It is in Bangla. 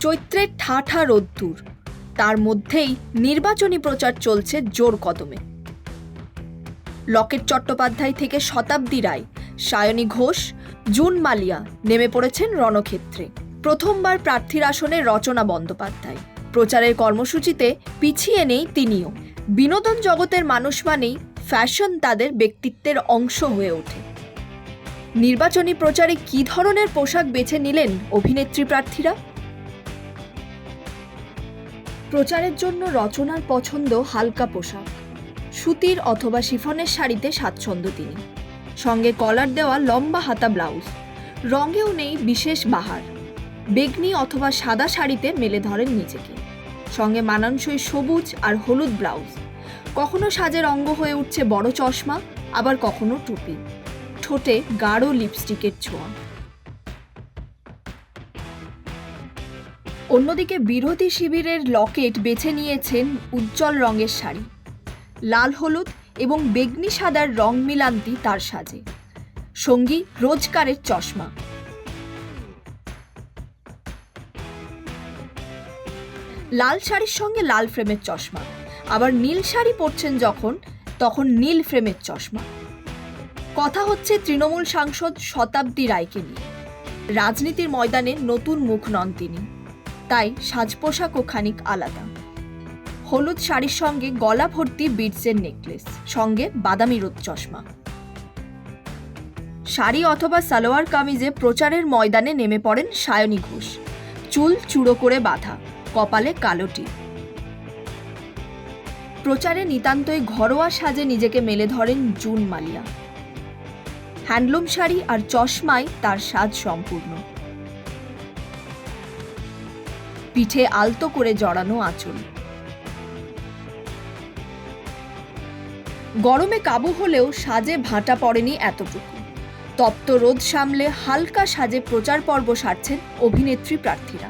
চৈত্রের ঠাঠা রোদ্দুর। তার মধ্যেই নির্বাচনী প্রচার চলছে জোর কদমে। লকেট চট্টোপাধ্যায় থেকে শতাব্দী রায়, সায়নী ঘোষ, জুন মালিয়া নেমে পড়েছেন রণক্ষেত্রে। প্রথমবার প্রার্থীর আসনে রচনা বন্দ্যোপাধ্যায়। প্রচারের কর্মসূচিতে পিছিয়ে নেই তিনিও। বিনোদন জগতের মানুষ মানেই ফ্যাশন তাদের ব্যক্তিত্বের অংশ হয়ে ওঠে। নির্বাচনী প্রচারে কী ধরনের পোশাক বেছে নিলেন অভিনেত্রী প্রার্থীরা? প্রচারের জন্য রচনার পছন্দ হালকা পোশাক, সুতির অথবা শিফনের শাড়িতে স্বাচ্ছন্দ্য তিনি। সঙ্গে কলার দেওয়া লম্বা হাতা ব্লাউজ, রঙেও নেই বিশেষ বাহার, বেগনি অথবা সাদা শাড়িতে মেলে ধরেন নিজেকে। সঙ্গে মানানসই সবুজ আর হলুদ ব্লাউজ, কখনো সাজের অঙ্গ হয়ে উঠছে বড় চশমা, আবার কখনো টুপি। ঠোঁটে গাঢ় লিপস্টিকের ছোঁয়া। অন্যদিকে বিরোধী শিবিরের লকেট বেছে নিয়েছেন উজ্জ্বল রঙের শাড়ি। লাল হলুদ এবং বেগনি সাদার রং মিলান্তি তার সাজে। সঙ্গী রোজকারের চশমা। লাল শাড়ির সঙ্গে লাল ফ্রেমের চশমা। আবার নীল শাড়ি পরছেন যখন, তখন নীল ফ্রেমের চশমা। কথা হচ্ছে তৃণমূল সাংসদ শতাব্দী রায়কে নিয়ে। রাজনীতির ময়দানে নতুন মুখ নন তিনি। তাই সাজ পোশাকও খানিক আলাদা। হলুদ শাড়ির সঙ্গে গলা ভর্তি বিটসের নেকলেস, সঙ্গে বাদামি রোদ চশমা। শাড়ি অথবা সালোয়ার কামিজে প্রচারের ময়দানে নেমে পড়েন সায়নী ঘোষ। চুল চুড়ো করে বাঁধা, কপালে কালোটি প্রচারে নিতান্তই ঘরোয়া সাজে নিজেকে মেলে ধরেন জুন মালিয়া। হ্যান্ডলুম শাড়ি আর চশমায় তার সাজ সম্পূর্ণ। পিঠে আলতো করে জড়ানো আঁচল। গরমে কাবু হলেও সাজে ভাটা পড়েনি এতটুকু। তপ্ত রোদ সামলে হালকা সাজে প্রচার পর্ব সারছেন অভিনেত্রী প্রার্থীরা।